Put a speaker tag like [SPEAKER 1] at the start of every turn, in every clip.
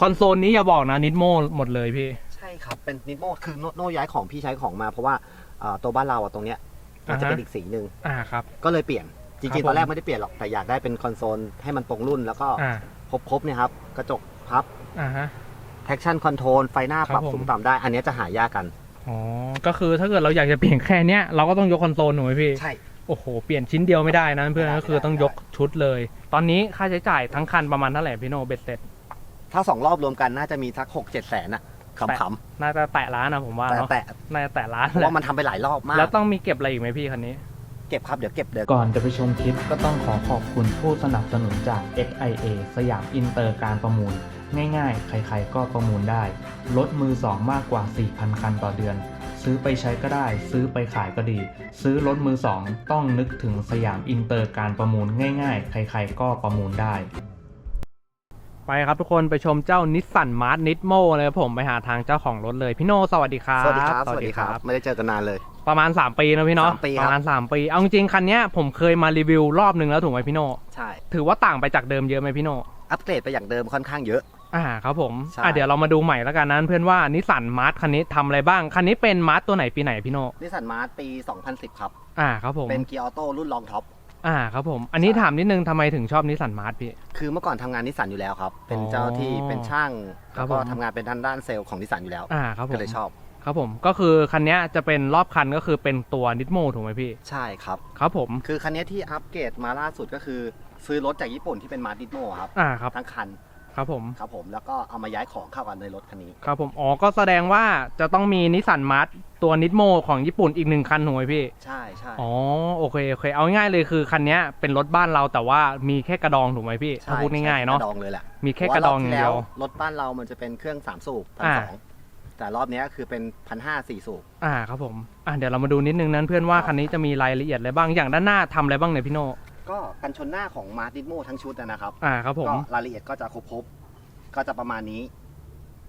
[SPEAKER 1] คอนโซลนี้อย่าบอกนะนิดโมหมดเลยพี่
[SPEAKER 2] ใช่ครับ เป็นนิโมคือโนโน่ย้ายของพี่ใช้ของมา เพราะว่าเอ่อตัวบ้านเราอะตรงเนี้ยมันจะ
[SPEAKER 1] อ่าฮะ
[SPEAKER 2] เป็นอีกสีหนึ่ง
[SPEAKER 1] อ่าครับ
[SPEAKER 2] ก็เลยเปลี่ยนจ
[SPEAKER 1] ครั
[SPEAKER 2] ริ
[SPEAKER 1] บ
[SPEAKER 2] งๆตอนแร
[SPEAKER 1] ผ
[SPEAKER 2] ก
[SPEAKER 1] ม
[SPEAKER 2] ไม่ได้เปลี่ยนหรอกแต่อยากได้เป็นคอนโซลให้มันตรงรุ่นแล้วก็
[SPEAKER 1] อ่า
[SPEAKER 2] ครบๆเนี่ยครับกระจกพับ
[SPEAKER 1] อ่าฮะ
[SPEAKER 2] traction control ไฟหน้า
[SPEAKER 1] ครับ
[SPEAKER 2] ปรับ
[SPEAKER 1] ผม
[SPEAKER 2] สูงต่ำได้ อันเนี้ยจะหายากกัน
[SPEAKER 1] อ๋อ ก็คือถ้าเกิดเราอยากจะเปลี่ยนแค่เนี้ยเราก็ต้องยกคอนโซลหนูไหมพี่
[SPEAKER 2] ใช่
[SPEAKER 1] โอ้โห เปลี่ยนชิ้นเดียวไม่ได้นะเพื่อน
[SPEAKER 2] ไม่ได้
[SPEAKER 1] ก็คือต้องยกชุดเลย ตอนนี้ค่าใช้จ่ายทั้งคันประมาณเท่าไหร่พี่โนเบ็ดเสร็จ
[SPEAKER 2] ถ้าสองรอบรวมกันน่าจะมีสักหกเจ็ดแสนอะข
[SPEAKER 1] แตะำน่าจะแตะล้านนะผมว่า
[SPEAKER 2] ๆแต่
[SPEAKER 1] เนาะ
[SPEAKER 2] แต่
[SPEAKER 1] น่าจะแตะล้าน
[SPEAKER 2] เพราะ
[SPEAKER 1] แหละ
[SPEAKER 2] ว่ามันทำไปหลายรอบมาก
[SPEAKER 1] แล้วต้องมีเก็บอะไรอีกไหมพี่คันนี้
[SPEAKER 2] เก็บครับ เดี๋ยวเก็บเดี๋ยว
[SPEAKER 3] ก่อนจะไปชมคลิปก็ต้องขอขอบคุณผู้สนับสนุนจาก SIA สยามอินเตอร์การประมูล ง่ายๆ ใครๆก็ประมูลได้รถมือ 2 มากกว่า 4,000 คันต่อเดือน ซื้อไปใช้ก็ได้ ซื้อไปขายก็ดี ซื้อรถมือ 2 ต้องนึกถึงสยามอินเตอร์การประมูลง่ายๆ ใครๆก็ประมูลได้
[SPEAKER 1] ไปครับทุกคนไปชมเจ้านิสสันมาร์ทนิดโมเลยครับผมไปหาทางเจ้าของรถเลยพี่โนสวัสดีครับ
[SPEAKER 2] สวัสดีครับ สวัสดีครับ ไม่ได้เจอกันนานเลย
[SPEAKER 1] ประมาณ 3 ปีนะพี่เนาะ
[SPEAKER 2] สามปี
[SPEAKER 1] ป
[SPEAKER 2] ครับ
[SPEAKER 1] ระมาณ 3 ปี เอาจริงๆคันเนี้ยผมเคยมารีวิวรอบนึงแล้วถูกไหมพี่โน
[SPEAKER 2] ใช่
[SPEAKER 1] ถือว่าต่างไปจากเดิมเยอะไหมพี่โน
[SPEAKER 2] อัปเกรดไปอย่างเดิมค่อนข้างเยอะ
[SPEAKER 1] อ่าครับผม
[SPEAKER 2] ใช่
[SPEAKER 1] อ่าเดี๋ยวเรามาดูใหม่แล้วกันนะเพื่อนว่านิสสันมาร์ทคันนี้ทำอะไรบ้างคันนี้เป็นมาร์ทตัวไหนปีไหนพี่โน
[SPEAKER 2] นิสสันมาร์ปี 2010 ครับ
[SPEAKER 1] อ่าครับผม
[SPEAKER 2] เป็นเกียร์ออโต้รุ่นลองท็อป
[SPEAKER 1] อ่าครับผม อันนี้
[SPEAKER 2] ใช่
[SPEAKER 1] ถามนิดนึงทำไมถึงชอบนิสสันมาร์ทพี่
[SPEAKER 2] คือเมื่อก่อนทำงานนิสสันอยู่แล้วครับ เป็น
[SPEAKER 1] อ๋อ
[SPEAKER 2] เจ้าที่เป็นช่าง
[SPEAKER 1] ครั
[SPEAKER 2] แล้
[SPEAKER 1] บ
[SPEAKER 2] วก็
[SPEAKER 1] ผม
[SPEAKER 2] ทำงานเป็นด้านด้านเซลล์ของนิสสันอยู่แล้ว
[SPEAKER 1] อ่าครับผม
[SPEAKER 2] ก็เลยชอบ
[SPEAKER 1] ครับผมก็คือคันเนี้ยจะเป็นรอบคันก็คือเป็นตัวนิดโมถูกไหมพี่
[SPEAKER 2] ใช่ครับ
[SPEAKER 1] ครับผม
[SPEAKER 2] คือคันนี้ที่อัปเกรดมาล่าสุดก็คือ ซื้อรถจากญี่ปุ่นที่เป็นมาร์ดิโมครับ
[SPEAKER 1] อ่าครับ
[SPEAKER 2] ทั้งคัน
[SPEAKER 1] ครับผม
[SPEAKER 2] ครับผมแล้วก็เอามาย้ายของเข้ากันในรถคันนี้
[SPEAKER 1] ครับผมอ๋อก็แสดงว่าจะต้องมีนิสสันมาร์ทตัวนิดโมของญี่ปุ่นอีกหนึ่งคันถูกไหมพี่
[SPEAKER 2] ใช่ใช่
[SPEAKER 1] อ๋อโอเคโอเค เอาง่ายๆเลยคือคันเนี้ยเป็นรถบ้านเราแต่ว่ามีแค่กระดองถูกไหมพี่
[SPEAKER 2] ใช่
[SPEAKER 1] ถ้าพูดง่ายๆเนาะ
[SPEAKER 2] กระดองเลยแหละ
[SPEAKER 1] มีแค่กระดองอย่างเดียว
[SPEAKER 2] พราะารอบที่แล้รถบ้านเรามันจะเป็นเครื่องสามสูบพัน
[SPEAKER 1] อ่า
[SPEAKER 2] สองแต่รอบเนี้ยคือเป็นพันห้าสี่สูบ
[SPEAKER 1] อ่าครับผมอ่าเดี๋ยวเรามาดูนิดนึงนั้นเพื่อนว่า
[SPEAKER 2] ครับ
[SPEAKER 1] คันนี้จะมีรายละเอียดอะไรบ้างอย่างด้านหน้าทำอะไรบ้างเนี่ยพี่โน
[SPEAKER 2] ก็กันชนหน้าของมาร์ดิโมทั้งชุดนะนะครับ
[SPEAKER 1] อ่าครับผม
[SPEAKER 2] ก็รายละเอียดก็จะครบครบ ก็จะประมาณนี้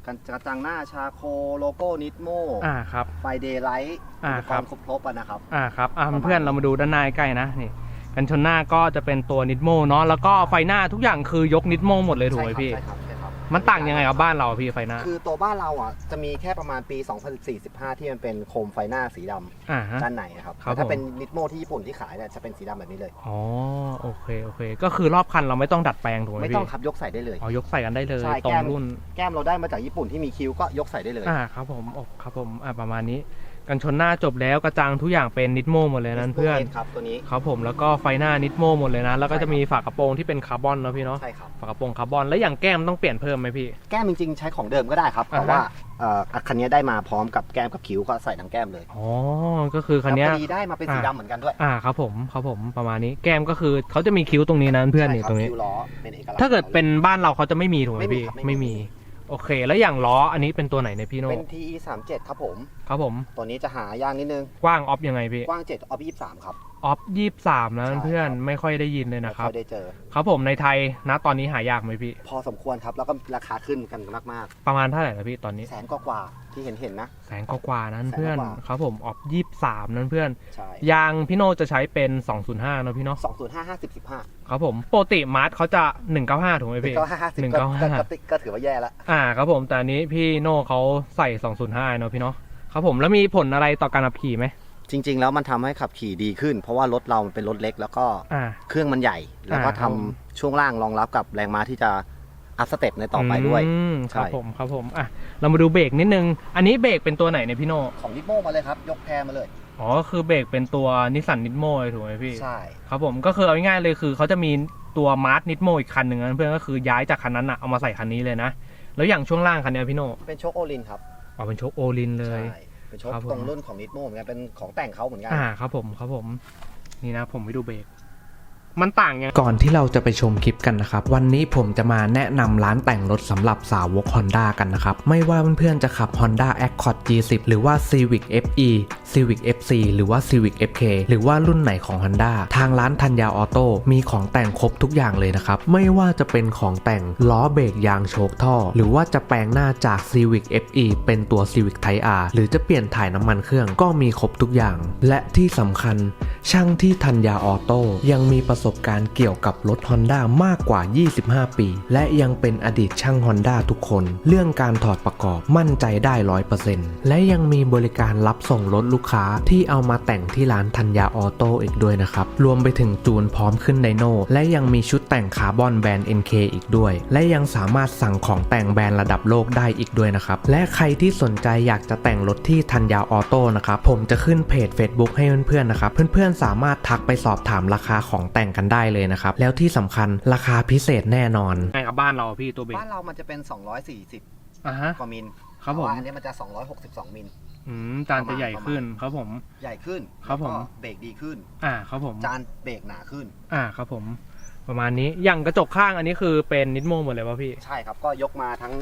[SPEAKER 2] กันกระจังหน้าชาโคโลโก้นิดโม
[SPEAKER 1] อ่าครับ
[SPEAKER 2] ไฟเดย์ไลท์
[SPEAKER 1] อ่า
[SPEAKER 2] อุป
[SPEAKER 1] ค
[SPEAKER 2] ก
[SPEAKER 1] รั
[SPEAKER 2] ร
[SPEAKER 1] บ
[SPEAKER 2] ณ์ครบครบๆอะนะครับ
[SPEAKER 1] อ่าครับอ่า
[SPEAKER 2] ประมาณ
[SPEAKER 1] เพื่อนๆเรามาดูด้านหน้าใกล้ๆนะนี่กันชนหน้าก็จะเป็นตัวนิดโมเนาะแล้วก็ไฟหน้าทุกอย่างคือยกนิดโมหมดเลยถูกไหมพี่
[SPEAKER 2] ใช่ครับใช่ครับ
[SPEAKER 1] มันต่างยังไงกับบ้านเราอะพี่ไฟหน้า
[SPEAKER 2] คือตัวบ้านเราอะจะมีแค่ประมาณปี 2014-15 ที่มันเป็นโคมไฟหน้าสีดำ
[SPEAKER 1] อ่าฮะ
[SPEAKER 2] ด้านในนะครับ
[SPEAKER 1] ครับ
[SPEAKER 2] แต่ถ้า
[SPEAKER 1] ผม
[SPEAKER 2] เป็นนิดโมที่ญี่ปุ่นที่ขายเนี่ยจะเป็นสีดำแบบนี้เลย
[SPEAKER 1] อ๋อโอเคโอเค ก็คือรอบคันเราไม่ต้องดัดแปลงถูกไหม
[SPEAKER 2] ไม่
[SPEAKER 1] พี่
[SPEAKER 2] ต้องครับยกใส่ได้เลย
[SPEAKER 1] อ๋อยกใส่กันได้เลย
[SPEAKER 2] ใช่
[SPEAKER 1] ตร
[SPEAKER 2] แก้
[SPEAKER 1] ง
[SPEAKER 2] ม
[SPEAKER 1] รุ่น
[SPEAKER 2] แก้มเราได้มาจากญี่ปุ่นที่มีคิ้วก็ยกใส่ได้เลย
[SPEAKER 1] อ่าครับผมโอ้ครับผมอ่าประมาณนี้ กันชนหน้าจบแล้วกระจังทุกอย่างเป็นนิดโมหมดเลยนั้นเพื่อน
[SPEAKER 2] ครับตัวนี้
[SPEAKER 1] ครับผมแล้วก็ไฟหน้านิดโมหมดเลยนะ แล้วก็จะมีฝากระโปรงที่เป็นคาร์บอนเนาะพี่เนาะ
[SPEAKER 2] ใช่ครับ
[SPEAKER 1] ฝากระโปรงคาร์บอนแล้วอย่างแก้มต้องเปลี่ยนเพิ่มไหมพี่
[SPEAKER 2] แก้มจริงๆใช้ของเดิมก็ได้ครับ
[SPEAKER 1] อ่าฮะ
[SPEAKER 2] แต่ว่าเอ่อคันนี้ได้มาพร้อมกับแก้มกับคิ้วก็ใส่ทั้งแก้มเลย
[SPEAKER 1] อ๋อก็คือคันเนี้ย
[SPEAKER 2] แล้วพอดีได้มาเป็นสี
[SPEAKER 1] อ่า
[SPEAKER 2] ดำเหมือนกันด้วย
[SPEAKER 1] อ่าครับผมครับผมประมาณนี้แก้มก็คือเขาจะมีคิ้วตรงนี้นะเพื่อนนี่
[SPEAKER 2] ใช่คบ
[SPEAKER 1] ตรงนี้
[SPEAKER 2] คิ้วล้อเป็นเอกลักษณ์
[SPEAKER 1] ถ้าเกิดเป็นบ้านเราเขาจะไม่มีถูกไหม
[SPEAKER 2] ไม่มี
[SPEAKER 1] พี่
[SPEAKER 2] ครับไม่มี
[SPEAKER 1] ไม่มี โอเค แล้วอย่างล้ออันนี้เป็นตัวไหนเนี่ยพี่โน
[SPEAKER 2] เป็น TE 3 7ครับผม
[SPEAKER 1] ครับผม
[SPEAKER 2] ตัวนี้จะหายากนิดนึง
[SPEAKER 1] กว้างออฟยังไงพี่
[SPEAKER 2] กว้าง7ออฟ23ครับ
[SPEAKER 1] ออฟยี่สามนะ
[SPEAKER 2] ใช่
[SPEAKER 1] เพื่อน
[SPEAKER 2] ครับ
[SPEAKER 1] ไม่ค่อยได้ยินเลยนะครับ
[SPEAKER 2] ไม่อยได้เจอ
[SPEAKER 1] ครับผมในไทยนะตอนนี้หายากไหมพี่
[SPEAKER 2] พอสมควรครับ แล้วก็ราคาขึ้นกันมาก
[SPEAKER 1] ประมาณเท่าไหร่ละพี่ตอนนี้
[SPEAKER 2] ๆแสนกว่าๆที่เห็นเห็นๆนะ
[SPEAKER 1] แสนกว่าๆนั้น
[SPEAKER 2] แสน
[SPEAKER 1] เพื่อน
[SPEAKER 2] กว่า
[SPEAKER 1] ครับผมออฟยี่สามนั้นเพื่อน
[SPEAKER 2] ใช่
[SPEAKER 1] ยางพี่โนจะใช้เป็น 205นะพี่เนาะ
[SPEAKER 2] 205 50 15
[SPEAKER 1] ครับผมปกติมาร์ทเขาจะ 195ถูกไหมพี่
[SPEAKER 2] ก็50
[SPEAKER 1] หนึ่ง
[SPEAKER 2] ก็
[SPEAKER 1] เก้าห้า
[SPEAKER 2] ก็ก็ก็ถือว่าแย่แล้ว
[SPEAKER 1] อ่าครับผมแต่อันนี้พี่โน่เขาใส่ 205เนาะพี่เนาะครับผมแล้วมีผลอะไรต่อการขับขี่ไหม
[SPEAKER 2] จริง ๆ แล้วมันทำให้ขับขี่ดีขึ้น เพราะว่ารถเรามันเป็นรถเล็ก แล้วก็
[SPEAKER 1] อ่า
[SPEAKER 2] เครื่องมันใหญ่ แล้วก็
[SPEAKER 1] อ่า
[SPEAKER 2] ทำช่วงล่างรองรับกับแรงม้าที่จะอัพสเต็ปในต่อไปด้วย
[SPEAKER 1] มครับ
[SPEAKER 2] ใช่
[SPEAKER 1] ผมครับผมอะเรามาดูเบรกนิดนึง อันนี้เบรกเป็นตัวไหนเนี่ยพี่โน่
[SPEAKER 2] ของนิโมมาเลยครับ ยกแพรมาเลย
[SPEAKER 1] อ๋อคือเบรกเป็นตัวนิสสันนิดโมถูกไหมพี่
[SPEAKER 2] ใช่
[SPEAKER 1] ครับผมก็คือเอาง่ายๆเลยคือเขาจะมีตัวมาร์ทนิดโมอีกคันหนึ่งนะเพื่อนก็คือย้ายจากคันนั้นอะเอามาใส่คันนี้เลยนะ แล้วอย่างช่วงล่างคันเนี้ยพี่โน่
[SPEAKER 2] เป็นโชคโอลินครับ
[SPEAKER 1] เอาเป็นโชคโอลินเลย
[SPEAKER 2] ใช่ เป็นโชค
[SPEAKER 1] ครับผม
[SPEAKER 2] ตรงรุ่นของนิโมเหมือนกันเป็นของแต่งเขาเหมือนกัน
[SPEAKER 1] อ่าครับผมครับผม นี่นะผมไปดูเบรก มันต่างยัง
[SPEAKER 3] ก่อนที่เราจะไปชมคลิปกันนะครับ วันนี้ผมจะมาแนะนำร้านแต่งรถสำหรับสาวก Honda กันนะครับ ไม่ว่าเพื่อนๆจะขับ Honda Accord G10 หรือว่า Civic FE Civic FC หรือว่า Civic FK หรือว่ารุ่นไหนของ Honda ทางร้านทัญญาออโต้มีของแต่งครบทุกอย่างเลยนะครับ ไม่ว่าจะเป็นของแต่งล้อเบรกยางโชคท่อ หรือว่าจะแปลงหน้าจาก Civic FE เป็นตัว Civic Type R หรือจะเปลี่ยนถ่ายน้ำมันเครื่องก็มีครบทุกอย่าง และที่สำคัญ ช่างที่ทัญญาออโต้ยังมีประสบการณ์เกี่ยวกับรถ Honda มากกว่า 25 ปี และยังเป็นอดีตช่าง Honda ทุกคน เรื่องการถอดประกอบมั่นใจได้ 100%และยังมีบริการรับส่งรถลูกค้าที่เอามาแต่งที่ร้านทัญญาออโต้อีกด้วยนะครับ รวมไปถึงจูนพร้อมขึ้นไดโนและยังมีชุดแต่งคาร์บอนแบรนด์ NK อีกด้วย และยังสามารถสั่งของแต่งแบรนด์ระดับโลกได้อีกด้วยนะครับ และใครที่สนใจอยากจะแต่งรถที่ทัญญาออโต้นะครับ ผมจะขึ้นเพจ Facebook ให้เพื่อนๆนะครับ เพื่อนๆสามารถทักไปสอบถามราคาของแต่งกันได้เลยนะครับ แล้วที่สำคัญราคาพิเศษแน่นอน
[SPEAKER 1] ไงกับบ้านเราอะพี่ตัวเบรก
[SPEAKER 2] บ้านเรามันจะเป็น 240
[SPEAKER 1] อะฮะ
[SPEAKER 2] กว่ามิล
[SPEAKER 1] ครับผม
[SPEAKER 2] แต่ว่าอันนี้มันจะ 262 มิล
[SPEAKER 1] อืมจานจะใหญ่ขึ้นครับผม
[SPEAKER 2] ใหญ่ขึ้น
[SPEAKER 1] ครับผม
[SPEAKER 2] แล้วก็เบรกดีขึ้น
[SPEAKER 1] อ่าครับผม
[SPEAKER 2] จานเบรกหนาขึ้น
[SPEAKER 1] อ่าครับผม ประมาณนี้อย่างกระจกข้างอันนี้คือเป็นนิดโมหมดเลยป่ะพี่
[SPEAKER 2] ใช่ครับ ก็ยกมาทั้ง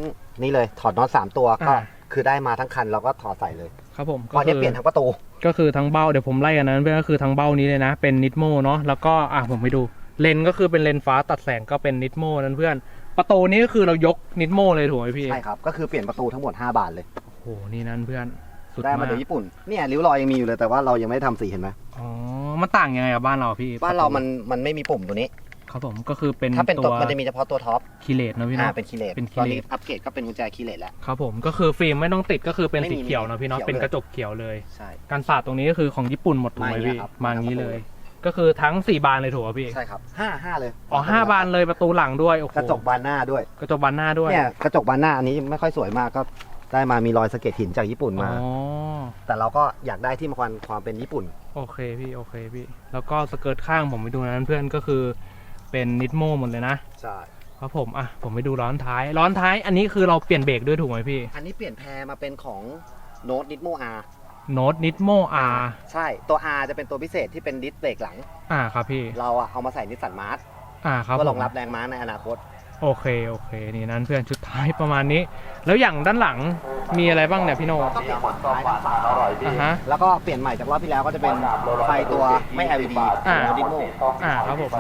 [SPEAKER 2] นี่เลย ถอดน็อตสามตัวก็
[SPEAKER 1] อ่า
[SPEAKER 2] คือได้มาทั้งคันเราก็ถอดใส่เลย
[SPEAKER 1] ครับผม
[SPEAKER 2] ก็เนี่ยเปลี่ยนทั้งประตู
[SPEAKER 1] ก็คือทั้งเบ้าเดี๋ยวผมไล่กันนั้นเพื่อนก็คือทั้งเบ้านี้เลยนะ เป็นนิดโมเนาะแล้วก็อะผมไปดูเลนส์ก็คือเป็นเลนส์ฟ้าตัดแสงก็เป็นนิดโมนั้นเพื่อน ประตูนี้ก็คือเรายกนิดโมเลยถูกไหมพี่
[SPEAKER 2] ใช่ครับก็คือเปลี่ยนประตูทั้งหมด 5 บานเลย
[SPEAKER 1] โอ้โหนี่นั้นเพื่อนสุด
[SPEAKER 2] ได้
[SPEAKER 1] มามา
[SPEAKER 2] กจากญี่ปุ่นเนี่ยริ้วรอยยังมีอยู่เลยแต่ว่าเรายังไม่ได้ทำสีเห็นไหม
[SPEAKER 1] อ๋อมันต่างยังไงกับบ้านเราพี่
[SPEAKER 2] บ้านเรามันมันไม่มีปุ่มตัวนี้
[SPEAKER 1] ครับผมก็คือเป็น
[SPEAKER 2] ถ้าเป็น
[SPEAKER 1] ตั
[SPEAKER 2] ตัว
[SPEAKER 1] ว
[SPEAKER 2] มันจะมีเฉพาะตัวท็อป
[SPEAKER 1] คีเลตนะพี่
[SPEAKER 2] อ่า
[SPEAKER 1] เนาะ
[SPEAKER 2] เป็นคีเลต
[SPEAKER 1] เป็นคี
[SPEAKER 2] ตอน
[SPEAKER 1] เล
[SPEAKER 2] นี้
[SPEAKER 1] ต
[SPEAKER 2] อัปเกรดก็เป็นกุญแจคีเลตแล้ว
[SPEAKER 1] ครับผมก็คือฟิล์มไม่ต้องติดก็คือเป็น
[SPEAKER 2] ไม่มี
[SPEAKER 1] สีเขียวนะพี่เนาะ
[SPEAKER 2] เขียว
[SPEAKER 1] เป็น
[SPEAKER 2] เลย
[SPEAKER 1] กระจกเขียวเลย
[SPEAKER 2] ใช่
[SPEAKER 1] การสาดตรงนี้ก็คือของญี่ปุ่นหมดถูกไหม
[SPEAKER 2] มาอย่างเงี้
[SPEAKER 1] พี่
[SPEAKER 2] ยครับ
[SPEAKER 1] มาอย่างนี้
[SPEAKER 2] มา
[SPEAKER 1] เลย
[SPEAKER 2] ประตู
[SPEAKER 1] ก็คือทั้งสี่บานเลยถูกป่ะพี่
[SPEAKER 2] ใช่ครับห้าห้าเลย
[SPEAKER 1] อ๋อห้าบานเลยประตูหลังด้วยโอ้โห
[SPEAKER 2] กระจกบานหน้าด้วย
[SPEAKER 1] กระจกบานหน้าด้วย
[SPEAKER 2] เนี่ยกระจกบานหน้าอันนี้ไม่ค่อยสวยมากก็ได้มามีรอยสะเก็ดหินจากญี่ปุ่น
[SPEAKER 1] อ๋
[SPEAKER 2] มา
[SPEAKER 1] อ
[SPEAKER 2] แต่เราก็อยากได้ที่มันความความเป็นญี่ปุ่น
[SPEAKER 1] โอเคพี่โอเคพี่ แล้วก็สเกิร์ตข้างผมไปดูนั้นเพื่อนก็คือ เป็นนิดโมหมดเลยนะ
[SPEAKER 2] ใช่
[SPEAKER 1] ครับผม อะ ผมไปดูร้อนท้าย ร้อนท้ายอันนี้คือเราเปลี่ยนเบรกด้วยถูกไหมพี่
[SPEAKER 2] อันนี้เปลี่ยนแพรมาเป็นของโน้ตนิดโมอาร์
[SPEAKER 1] โน้ตนิดโมอาร์
[SPEAKER 2] ใช่ ตัว R จะเป็นตัวพิเศษที่เป็นดิสเบรกหลัง
[SPEAKER 1] อ่าครับพี่
[SPEAKER 2] เราอะเอามาใส่นิสสันมาร์ท
[SPEAKER 1] อ่าครับ
[SPEAKER 2] เพื่อร
[SPEAKER 1] ผ
[SPEAKER 2] อง
[SPEAKER 1] ม
[SPEAKER 2] รับแรงม้าในอนาคต
[SPEAKER 1] โอเคโอเค นี่นั้นเพื่อนชุดท้ายประมาณนี้ แล้วอย่างด้านหลังมีอะไรบ้างเนี่ยพี่โน
[SPEAKER 2] ก็เปลี่ยนฝั่งซ้ายทั้งฝั่ง
[SPEAKER 1] อ่าฮะ
[SPEAKER 2] แล้วก็เปลี่ยนใหม่จากรอบที่แล้วก็จะเป็นไฟตัวไม่ LED
[SPEAKER 1] อ่า
[SPEAKER 2] โนดิโม
[SPEAKER 1] อ่าครับผม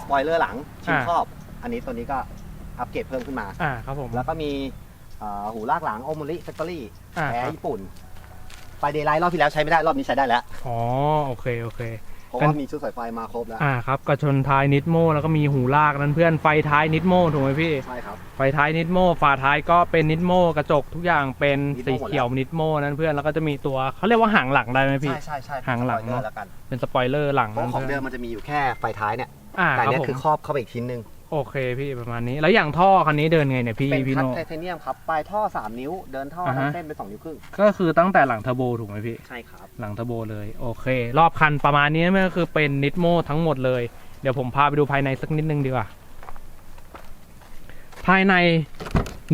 [SPEAKER 2] สปอยเลอร์หลังชิ้น
[SPEAKER 1] อ่า
[SPEAKER 2] ครอบ อันนี้ตัวนี้ก็อัปเกรดเพิ่มขึ้นมา
[SPEAKER 1] อ่าครับผม
[SPEAKER 2] แล้วก็มีเอ่อหูลากหลังโอมูริแฟคทอรี่
[SPEAKER 1] อ่า
[SPEAKER 2] แท้
[SPEAKER 1] ครับ
[SPEAKER 2] ญี่ปุ่นไฟเดย์ไลท์รอบที่แล้วใช้ไม่ได้รอบนี้ใช้ได้แล้ว
[SPEAKER 1] อ๋อโอเคโอเค
[SPEAKER 2] เพราะ
[SPEAKER 1] กั
[SPEAKER 2] ว่านมีชุดสายไฟมาครบแล้ว
[SPEAKER 1] อ่าครับกระชนท้ายนิดโมแล้วก็มีหูลากนั้นเพื่อนไฟท้ายนิดโมถูกไหมพี่
[SPEAKER 2] ใช่ครับ
[SPEAKER 1] ไฟท้ายนิดโมฝาท้ายก็เป็นนิดโมกระจกทุกอย่างเป็น
[SPEAKER 2] นิดโม่
[SPEAKER 1] สีเขียวนิดโมนั้นเพื่อนแล้วก็จะมีตัวเขาเรียกว่าหางหลังได้ไหมพี่
[SPEAKER 2] ใช่ใช่ใช่
[SPEAKER 1] หางหลัง
[SPEAKER 2] สปอยเลอ
[SPEAKER 1] เนอะ
[SPEAKER 2] ร์แล้วกัน
[SPEAKER 1] เป็นสปอยเลอร์หลัง
[SPEAKER 2] เพราะ
[SPEAKER 1] นั้น
[SPEAKER 2] ของ
[SPEAKER 1] เพื่
[SPEAKER 2] เดิ
[SPEAKER 1] อ
[SPEAKER 2] ม
[SPEAKER 1] น
[SPEAKER 2] มันจะมีอยู่แค่ไฟท้ายเนี่ย
[SPEAKER 1] อ่า
[SPEAKER 2] แต่
[SPEAKER 1] ครับ
[SPEAKER 2] เนี้ย
[SPEAKER 1] ผม
[SPEAKER 2] คือครอบเข้าไปอีกชิ้นหนึ่ง
[SPEAKER 1] โอเคพี่ประมาณนี้ แล้วอย่างท่อคันนี้เดินไงเนี่ยพี่
[SPEAKER 2] เป็น
[SPEAKER 1] พี่
[SPEAKER 2] คั
[SPEAKER 1] โน
[SPEAKER 2] ตไทเทเนียมครับปลายท่อ 3 นิ้ว เดินท่อ
[SPEAKER 1] อ่าฮะ
[SPEAKER 2] ทั้งเส้นเป็น 2 นิ้วครึ่ง
[SPEAKER 1] ก็คือตั้งแต่หลังเทอร์โบถูกไหมพี่
[SPEAKER 2] ใช่ครับ
[SPEAKER 1] หลังเทอร์โบเลย โอเค รอบคันประมาณนี้นั่นก็คือเป็นนิดโมทั้งหมดเลย เดี๋ยวผมพาไปดูภายในสักนิดนึงดีกว่า ภายใน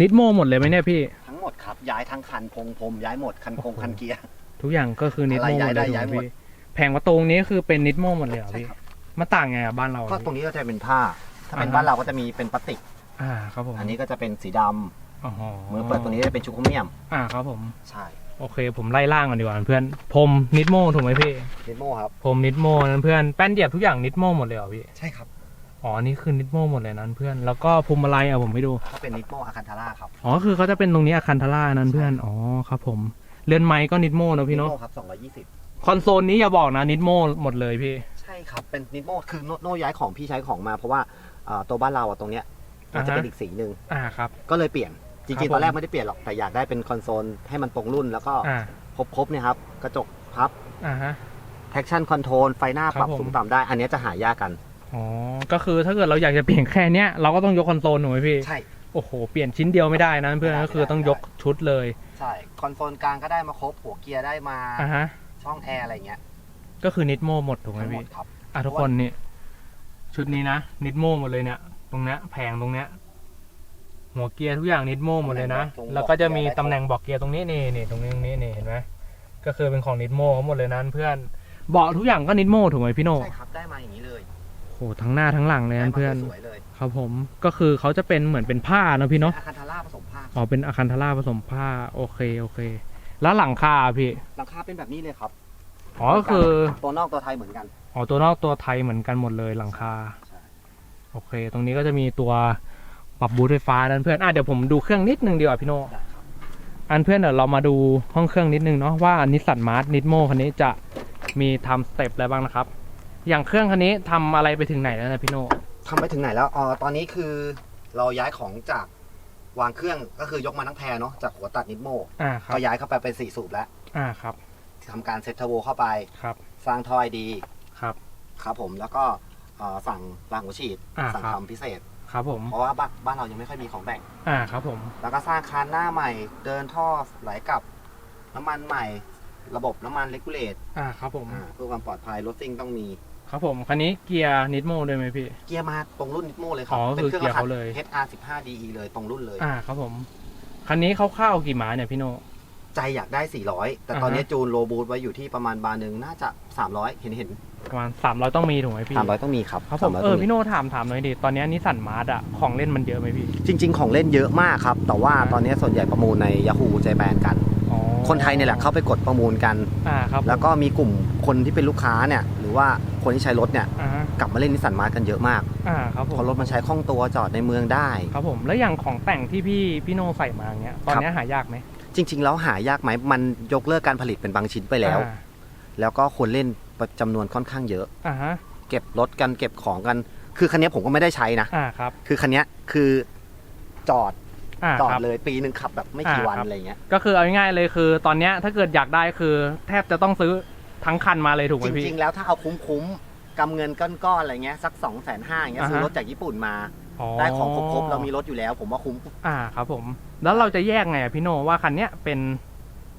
[SPEAKER 1] นิดโมหมดเลยไหมเนี่ยพี่
[SPEAKER 2] ทั้งหมดครับ ย้ายทั้งคันพงพรมย้ายหมดคันคง
[SPEAKER 1] โอ้โห
[SPEAKER 2] คันเกียร์
[SPEAKER 1] ทุกอย่างก็คือนิดโมหมดเลย
[SPEAKER 2] อะไร
[SPEAKER 1] ถูก
[SPEAKER 2] ย้าย
[SPEAKER 1] ไหม
[SPEAKER 2] ได้ย้ายหมด
[SPEAKER 1] พี่แผงประตูนี้คือเป็นนิดโมหมดเลยเหรอ
[SPEAKER 2] ใช่
[SPEAKER 1] พี่
[SPEAKER 2] ครับ
[SPEAKER 1] มันต่างไงกับบ้านเรา
[SPEAKER 2] ก็
[SPEAKER 1] อะ
[SPEAKER 2] ตรง
[SPEAKER 1] พี่
[SPEAKER 2] นี้ก็จะเป็นผ้า ถ้าเป็น
[SPEAKER 1] อ่าฮะ
[SPEAKER 2] บ้านเราก็จะมีเป็นพลาสติก
[SPEAKER 1] อ่าครับผม
[SPEAKER 2] อันนี้ก็จะเป็นสีดำ
[SPEAKER 1] อ๋อ
[SPEAKER 2] มือเปิดตัวนี้จะเป็นชูโครเมียม
[SPEAKER 1] อ่าครับผม
[SPEAKER 2] ใช่
[SPEAKER 1] โอเค ผมไล่ล่างก่อนดีกว่าเพื่อนพรมนิดโมถูกไหมพี่
[SPEAKER 2] นิดโมครับ
[SPEAKER 1] พรมนิดโมนั้นเพื่อนแป้นเหยียบทุกอย่างนิดโมหมดเลยเหรอพี่
[SPEAKER 2] ใช่ครับ
[SPEAKER 1] อ๋ออันนี่คือนิดโมหมดเลยนั้นเพื่อนแล้วก็พรมอะไรอะผมไปดู
[SPEAKER 2] ก็เป็นนิดโมอาคันทาร่าครับ
[SPEAKER 1] อ๋อคือเขาจะเป็นตรงนี้อาคันทาร่านั้นเพื่อนอ๋อครับผมเรือนไม้ก็นิดโมนะพี่
[SPEAKER 2] นิด
[SPEAKER 1] เนาะ
[SPEAKER 2] โมครับ
[SPEAKER 1] คอนโซลนี้อย่าบอกนะนิดโมหมดเลยพี่
[SPEAKER 2] 220 ใช่ครับ เป็นนิดโมคือโนโนย้ายของพี่ใช้ของมาเพราะว่าเอ่อ ตัวบ้านเราอะตรงเนี้ยมันจะเป็น
[SPEAKER 1] อ่าฮะ
[SPEAKER 2] อีกสีหนึ่ง
[SPEAKER 1] อ่าครับ
[SPEAKER 2] ก็เลยเปลี่ยนจ
[SPEAKER 1] ครั
[SPEAKER 2] ริ
[SPEAKER 1] บ
[SPEAKER 2] งๆตอนแร
[SPEAKER 1] ผ
[SPEAKER 2] ก
[SPEAKER 1] ม
[SPEAKER 2] ไม่ได้เปลี่ยนหรอกแต่อยากได้เป็นคอนโซลให้มันตรงรุ่นแล้วก็
[SPEAKER 1] อ่า
[SPEAKER 2] ครบๆเนี่ยครับกระจกพับ
[SPEAKER 1] อ่าฮะ
[SPEAKER 2] traction control ไฟหน้า
[SPEAKER 1] ครับ
[SPEAKER 2] ปรับ
[SPEAKER 1] ผม
[SPEAKER 2] สูงต่ำได้ อันเนี้ยจะหายากกัน
[SPEAKER 1] อ๋อก็คือถ้าเกิดเราอยากจะเปลี่ยนแค่เนี้ยเราก็ต้องยกคอนโซลถูกไหมพี่
[SPEAKER 2] ใช่
[SPEAKER 1] โอ้โห เปลี่ยนชิ้นเดียวไม่ได้นะเพื่อน
[SPEAKER 2] ไม่ได้
[SPEAKER 1] ก็คือต้องยกชุดเลย
[SPEAKER 2] ใช่ คอนโซลกลางก็ได้มาครบ หัวเกียร์ได้มา
[SPEAKER 1] อ่าฮะ
[SPEAKER 2] ช่องแอร์อะไรเงี้ย
[SPEAKER 1] ก็คือนิดโมหมดถูกไหม
[SPEAKER 2] ทั้งหม
[SPEAKER 1] พี่
[SPEAKER 2] ดครับ
[SPEAKER 1] อะทุกคนนี่ ชุดนี้นะนิดโมหมดเลยเนี่ยตรงเนี้ยแผงตรงเนี้ยหัวเกียร์ทุกอย่างนิดโมหมดเลยนะ
[SPEAKER 2] ตรงบอก
[SPEAKER 1] แล้วก็จะมี
[SPEAKER 2] เกียร์ได้
[SPEAKER 1] ตำแหน่งบอกเกียร์ตรงนี้นี่นี่ตรงนี้ตรงนี้นี่เห็นไหมก็คือเป็นของนิดโมเขาหมดเลยนั้นเพื่อนเบาะทุกอย่างก็นิดโมถูกไหมพี่โน
[SPEAKER 2] ใช่ครับได้มาอย่างนี้เลย
[SPEAKER 1] โอ้โหทั้งหน้าทั้งหลังเลย
[SPEAKER 2] ได้
[SPEAKER 1] นะ
[SPEAKER 2] มา
[SPEAKER 1] เพื่อน
[SPEAKER 2] สวยๆเลย
[SPEAKER 1] ครับผมก็คือเขาจะเป็นเหมือนเป็นผ้านะพี่เนาะ
[SPEAKER 2] อาคันทาร่าผสมผ้า
[SPEAKER 1] อ๋อเป็นอะคันทาร่าผสมผ้าโอเคโอเค แล้วหลังคาอะพี่
[SPEAKER 2] หลังคาเป็นแบบนี้เลยครับ
[SPEAKER 1] อ๋อก็คือ
[SPEAKER 2] ตัวนอกตัวไทยเหมือนกัน
[SPEAKER 1] อ๋อตัวนอกตัวไทยเหมือนกันหมดเลยหลังคา
[SPEAKER 2] ใช่
[SPEAKER 1] โอเค ตรงนี้ก็จะมีตัวปรับบูทไฟฟ้านั่นเพื่อนอะเดี๋ยวผมดูเครื่องนิดนึงดีกว่าพี่โน
[SPEAKER 2] ได้ครับ
[SPEAKER 1] อันเพื่อนเดี๋ยวเรามาดูห้องเครื่องนิดนึงเนาะว่านิสสันมาร์ทนิดโมคันนี้จะมีทำสเต็ปอะไรบ้างนะครับ อย่างเครื่องคันนี้ทำอะไรไปถึงไหนแล้วนะพี่โน
[SPEAKER 2] ทำไปถึงไหนแล้วอ๋อตอนนี้คือเราย้ายของจากวางเครื่องก็คือยกมาทั้งแพรเนาะจากหัวตัดนิดโม
[SPEAKER 1] อ่าครั
[SPEAKER 2] ก็
[SPEAKER 1] บ
[SPEAKER 2] ย้ายเข้าไปเป็นสี่สูบแล้ว
[SPEAKER 1] อ่าครับ
[SPEAKER 2] ทำการเซตเทอร์โบเข้าไป
[SPEAKER 1] ครับ
[SPEAKER 2] สร้างทอยดี
[SPEAKER 1] ครับ
[SPEAKER 2] ครับผมแล้วก็เอ่อสั่งรางหัวฉีด
[SPEAKER 1] อ่า
[SPEAKER 2] สั่ง
[SPEAKER 1] ครับ
[SPEAKER 2] ทำพิเศษ
[SPEAKER 1] ครับผม
[SPEAKER 2] เพราะว่าบ้านบ้านเรายังไม่ค่อยมีของแบ่ง
[SPEAKER 1] อ่าครับผม
[SPEAKER 2] แล้วก็สร้างคานหน้าใหม่ เดินท่อไหลกลับ น้ำมันใหม่ ระบบน้ำมันเลกูเลต
[SPEAKER 1] อ่าครับผม
[SPEAKER 2] เพื่อความปลอดภัยรถซิ่งต้องมี
[SPEAKER 1] ครับผมคันนี้เกียร์นิดโมด้วยไหมพี่
[SPEAKER 2] เกียร์มาตรงรุ่นนิดโมเลยครั
[SPEAKER 1] อ๋อ
[SPEAKER 2] เป็น
[SPEAKER 1] คือเกียร์เขาเลย
[SPEAKER 2] HR 15 DE เลยตรงรุ่นเลย
[SPEAKER 1] อ่าครับผมคันนี้คร่าวๆกี่หมาเนี่ยพี่โน
[SPEAKER 2] ใจอยากได้ 400 แต่ตอนนี้จูนโลบูทไว้อยู่ที่ประมาณบาร์หนึ่งน่าจะ 300 เห็นเห็น
[SPEAKER 1] ประมาณ300ต้องมีถูกไหมพี่
[SPEAKER 2] 300ต้องมีครับ
[SPEAKER 1] ครับผม
[SPEAKER 2] 300
[SPEAKER 1] เอ
[SPEAKER 2] ต้
[SPEAKER 1] อง
[SPEAKER 2] มี
[SPEAKER 1] พี่โนถามถามหน่อยดิตอนนี้นิสสันมาร์ทอะของเล่นมันเยอะไหมพี่
[SPEAKER 2] จริง ๆ ของเล่นเยอะมากครับ แต่ว่า
[SPEAKER 1] อ่า
[SPEAKER 2] ตอนนี้ส่วนใหญ่ประมูลใน Yahoo ใจแปนกัน
[SPEAKER 1] อ๋อ
[SPEAKER 2] คนไทยเนี่ยแหละเข้าไปกดประมูลกัน
[SPEAKER 1] อ่าครับผม
[SPEAKER 2] แล้วก็มีกลุ่มคนที่เป็นลูกค้าเนี่ยหรือว่าคนที่ใช้รถเนี่ย
[SPEAKER 1] อ่าก
[SPEAKER 2] ลับมาเล่นนิสสันมาร์ทกันเยอะมาก
[SPEAKER 1] อ่าครับผม
[SPEAKER 2] เพราะรถมันใช้คล่องตัวจอดในเมืองได้
[SPEAKER 1] ครับผมแล้วอย่างของแต่งที่พี่พี่โนใส่มาเงี้ยตอนนี้หายากไหม
[SPEAKER 2] จริง ๆ แล้วหายากไหมมันยกเลิกการผลิตเป็นบางชิ้นไปแล้ว
[SPEAKER 1] อ่า
[SPEAKER 2] แล้วก็คนเล่น จำนวนค่อนข้างเยอะ
[SPEAKER 1] อ่าฮะ
[SPEAKER 2] เก็บรถกันเก็บของกัน คือคันนี้ผมก็ไม่ได้ใช้นะ
[SPEAKER 1] อ่าครับ
[SPEAKER 2] คือคันนี้คือจอด
[SPEAKER 1] อ่า
[SPEAKER 2] จอด
[SPEAKER 1] ครับ
[SPEAKER 2] เลยปีหนึ่งขับแบบไม่กี่
[SPEAKER 1] อ่า
[SPEAKER 2] วัน
[SPEAKER 1] ครับ
[SPEAKER 2] อะไรเงี้ย
[SPEAKER 1] ก็คือเอาง่ายๆเลยคือ ตอนเนี้ยถ้าเกิดอยากได้คือ แทบจะต้องซื้อทั้งคันมาเลยถูกไหม
[SPEAKER 2] จ
[SPEAKER 1] พี่
[SPEAKER 2] ริง ๆ แล้วถ้าเอาคุ้มๆกำเงินก้อนๆอะไรเงี้ยสัก2องแสนห้าอย่างเงี้ย
[SPEAKER 1] อ่าฮะ
[SPEAKER 2] ซื้อรถจากญี่ปุ่นมา
[SPEAKER 1] อ๋อ
[SPEAKER 2] ได้ของครบๆเรามีรถอยู่แล้ว ผมว่าคุ้ม
[SPEAKER 1] อ่าครับผม แล้วเราจะแยกไงอะพี่โนว่าคันเนี้ยเป็น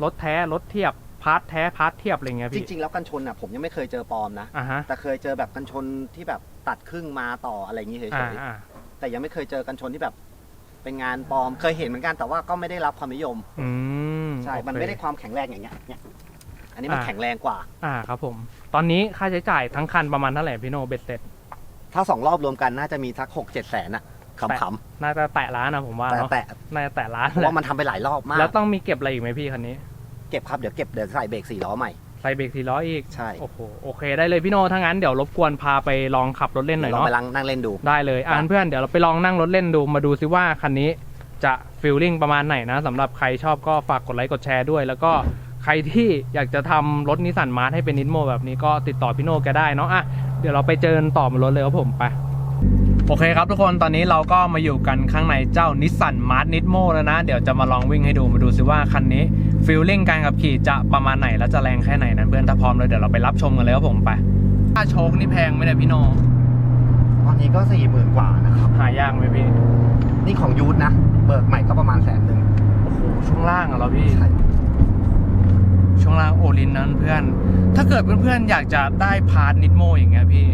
[SPEAKER 1] รถแท้รถเทียบ พาร์ทแท้พาร์ทเทียบอะไรเงี้ย
[SPEAKER 2] จ
[SPEAKER 1] พี่
[SPEAKER 2] ริง ๆ แล้วกันชนอะผมยังไม่เคยเจอปลอมนะ
[SPEAKER 1] อ่าฮะ
[SPEAKER 2] แต่เคยเจอแบบกันชนที่แบบตัดครึ่งมาต่ออะไรอย่างงี้เฉ
[SPEAKER 1] อ่ายอ่า
[SPEAKER 2] ๆแต่ยังไม่เคยเจอกันชนที่แบบ เป็นงานปลอมเคยเห็นเหมือนกันแต่ว่าก็ไม่ได้รับความนิยม
[SPEAKER 1] อืม
[SPEAKER 2] ใช่
[SPEAKER 1] โอเค
[SPEAKER 2] มันไม่ได้ความแข็งแรงอย่างเงี้ยเนี่ยอันนี้มัน
[SPEAKER 1] อ่า
[SPEAKER 2] แข็งแรงกว่า
[SPEAKER 1] อ่าครับผม ตอนนี้ค่าใช้จ่ายทั้งคันประมาณเท่าไหร่พี่โนเบ็ดเสร็จ
[SPEAKER 2] ถ้าสองรอบรวมกันน่าจะมีสักหกเจ็ดแสนอะขำ
[SPEAKER 1] น่าจะแตะล้านนะผมว่า
[SPEAKER 2] ๆแต่
[SPEAKER 1] เนาะ
[SPEAKER 2] แต่
[SPEAKER 1] น่าจะแตะล้าน
[SPEAKER 2] เพราะว่ามันทำไปหลายรอบมาก
[SPEAKER 1] แล้วต้องมีเก็บอะไรอีกไหมพี่คันนี้
[SPEAKER 2] เก็บครับ เดี๋ยวเก็บเดี๋ยวใส่เบรกสี่ล้อใหม่
[SPEAKER 1] ใส่เบรกสี่ล้ออีก
[SPEAKER 2] ใช่
[SPEAKER 1] โอ้โหโอเคได้เลยพี่โนถ้างั้นเดี๋ยวรบกวนพาไปลองขับรถเล่นหน่อย
[SPEAKER 2] ลอง
[SPEAKER 1] เนาะ
[SPEAKER 2] ไปลังนั่งเล่นดู
[SPEAKER 1] ได้เลยอ่านเพื่อนเดี๋ยวเราไปลองนั่งรถเล่นดูมาดูซิว่าคันนี้จะฟีลลิ่งประมาณไหนนะสำหรับใครชอบก็ฝากกดไลค์กดแชร์ด้วย แล้วก็ใครที่อยากจะทำรถนิสสันมาร์ทให้เป็นนิดโมแบบนี้ก็ติดต่อพี่โนแกได้เนาะอะเดี๋ยวเราไปเจอกันต่อบนรถเลยครับผมไป โอเคครับทุกคนตอนนี้เราก็มาอยู่กันข้างในเจ้านิสสันมาร์ทนิดโมแล้วนะ เดี๋ยวจะมาลองวิ่งให้ดูมาดูซิว่าคันนี้ฟีลลิ่งการขับขี่จะประมาณไหน และจะแรงแค่ไหนนะเพื่อนถ้าพร้อมเลยเดี๋ยวเราไปรับชมกันเลยครับผมไปค่าโชคนี่แพงไหมเนี่ยพี่โน
[SPEAKER 2] ตอนนี้ก็สี่หมื่นกว่านะครับ
[SPEAKER 1] หายากไหมพี่
[SPEAKER 2] นี่ของยูทนะ เบิกใหม่ก็ประมาณแสนหนึ่ง
[SPEAKER 1] โอ้โหช่วงล่างอะเหรอพี่
[SPEAKER 2] ใช่
[SPEAKER 1] ช่วงล่างโอลินนั้นเพื่อน ถ้าเกิดเพื่อนๆอยากจะได้พาร์ทนิดโมอย่างเงี้ยพี่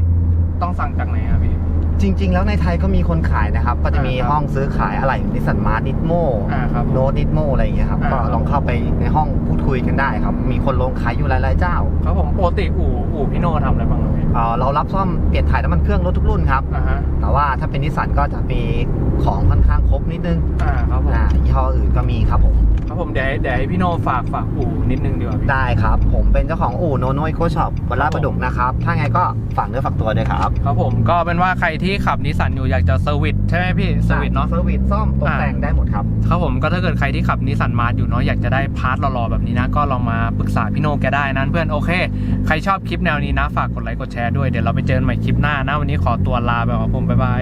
[SPEAKER 1] ต้องสั่งจากไหนอะพี่
[SPEAKER 2] จริง ๆ แล้วในไทยก็มีคนขายนะครับ ก็จะมี
[SPEAKER 1] อ่าครับ
[SPEAKER 2] ห้องซื้อขายอะไรนิสสันมาร์นิดโม
[SPEAKER 1] อ่าครับ
[SPEAKER 2] โนดิดโมอะไรอย่างเงี้ยครับ
[SPEAKER 1] อ่า
[SPEAKER 2] ก็ลองเข้าไปในห้องพูดคุยกันได้ครับ มีคนลงขายอยู่หลายๆเจ้า
[SPEAKER 1] ครับผมปกติอู่อู่พี่โน่ทำอะไรบ้างครับพี่
[SPEAKER 2] เอ่อเรารับซ่อมเปลี่ยนถ่ายน้ำมันเครื่องรถทุกรุ่นครับ
[SPEAKER 1] อ่าฮะ
[SPEAKER 2] แต่ว่าถ้าเป็นนิสสันก็จะมีของค่อนข้างครบนิดนึง
[SPEAKER 1] อ่าครับผม
[SPEAKER 2] อ่ายี่ห้ออื่นก็มีครับผม
[SPEAKER 1] ครับผมเดี๋ยวเดี๋ยวให้พี่โน่ฝากฝากอู่นิดนึงดีกว่าพี่
[SPEAKER 2] ได้ครับ ผมเป็นเจ้าของอู่โนโนยโคช็อปบนลาดประดุกนะครับ ถ้าไงก็ฝากเนื้อฝากตัวด้วยครับ
[SPEAKER 1] ครับผมก็เป็นว่าใครที่ขับนิสสันอยู่อยากจะเซอร์วิสใช่ไหมพี่เซอร์วิสเนาะ
[SPEAKER 2] เซอร์วิสซ่อมตกแต่งได้หมดครับ
[SPEAKER 1] ครับผมก็ถ้าเกิดใครที่ขับนิสสันมาร์อยู่เนาะอยากจะได้พาร์ทหล่อๆแบบนี้นะ ก็ลองมาปรึกษาพี่โน่แกได้นะเพื่อนโอเค ใครชอบคลิปแนวนี้นะ ฝากกดไลค์กดแชร์ด้วยเดี๋ยวเราไปเจอกันใหม่คลิปหน้านะวันนี้ขอตัวลาไปก่อนครับผมบ๊ายบาย